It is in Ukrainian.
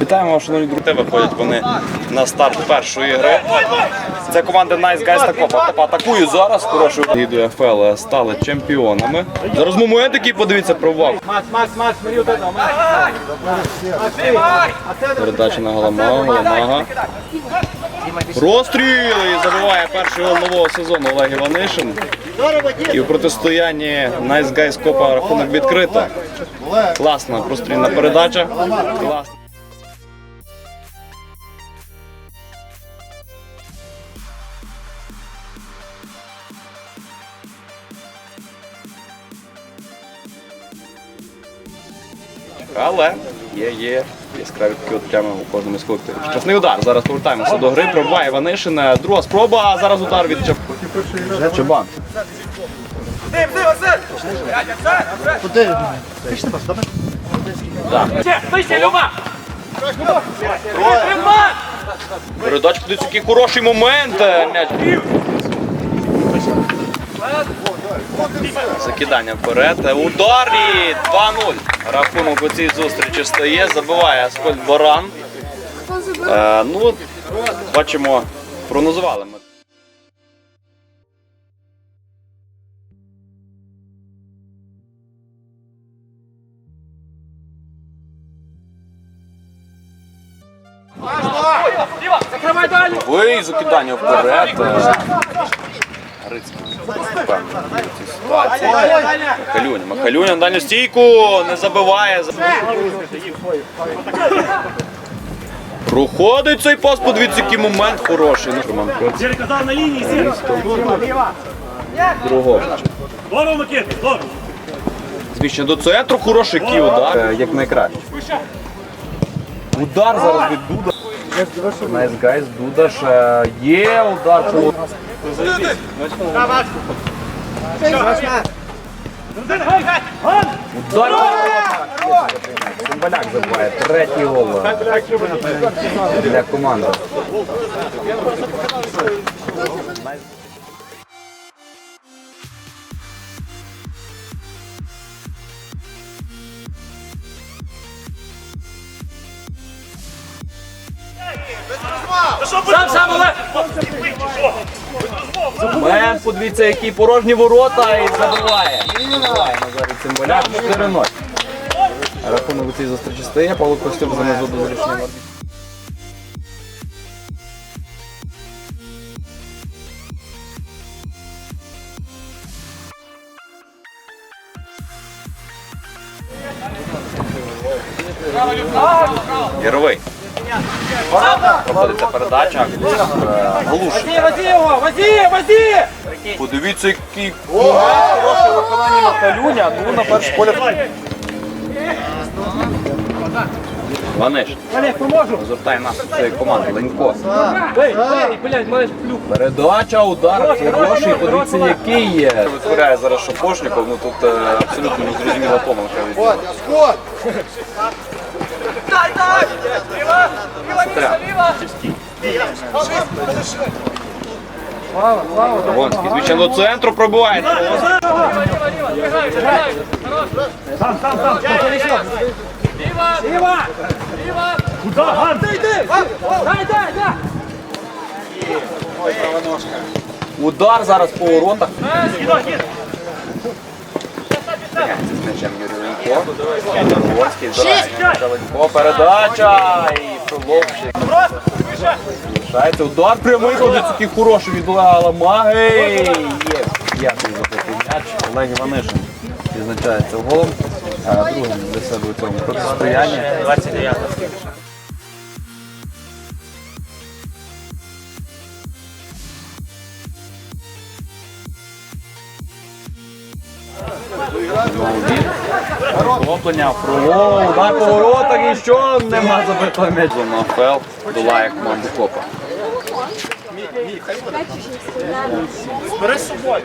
Вітаємо, вас, шановні друзі. Виходять вони на старт першої гри. Це команда Nice Guys та Копа. Копа атакують зараз. Хорошою лідою ФЛ стали чемпіонами. Зараз момент такий, подивіться про увагу. Передача на Галамага. Галамага. Розстріл! І забиває перший гол нового сезону Олег Іванишин. І в протистоянні Nice Guys Копа рахунок відкрито. Класна прострільна передача. Класна. Але є, є яскраві такі от прямо у кожному з колективів. Щасний удар. Зараз повертаємося до гри. Пробиває Іванишин. Друга спроба, зараз удар від Чаб... Чабан. Так. Вище, Люба! Передача кудись який хороший момент. Е, Закидання вперед. Е, Удар і 2-0. Рахунок у цій зустрічі стає. Забиває Аскольд Баран. Е, ну, бачимо, прогнозували ми. Ви закидання вперед. Махалюня. Махалюня на дальню стійку не забиває. Проходить цей пас, подивіться, який момент хороший. Ну, на лінії. Другого. Здорово, Микит, здорово. Зміщення до центру, хороший який удар. Е, Як найкраще. Удар зараз від Дуда. Найс гайс, Дудаш. є удар. Удар. Цимбаляк забиває. Третій гол для команди. Сам, сам, Олег! Мен, подивіться, які порожні ворота і забиває. Забиває Назарій Цимбаляк 4-0. Рахунок у цій зустрічі стає, Павло Костюк занизу до зручної варти. Яровий. Проходиться передача. Е, Галушин. Вози його! Вози! Вози! Подивіться, який хороше виконання Махалюня. Ну, на перший погляд. Ваниш. Олег, поможу! Звертає нас цієї команди. Ленько. Ей, ей, блядь, маєш плюх. Передача, удар хороший. Подивіться, який є. Витворяє зараз Шапошников, ну тут е, абсолютно незрозуміла помилка від нього. Дай, дай! Ліва! Ліва, ліва! Гонський, звичайно, до центру пробиває. Ліва, ліва, бігай, бігай! Хорош! Сам, сам, сам. Ліва! Ліва! Ліва! Куда, Ган? Дай, дай, дай! Удар зараз по воротах. Ленько. Гонський збирає. Передача і удар прямий, ходить такий хороший від Ламаги. П'ятий забитий м'яч. Олег Іванишин відзначається голом. А другим для себе у цьому протистоянні. 29 Захоплення, фроло, удар по воротах і що нема забитого м'яча. На ФЛ долає команду Копа. Бери з собою.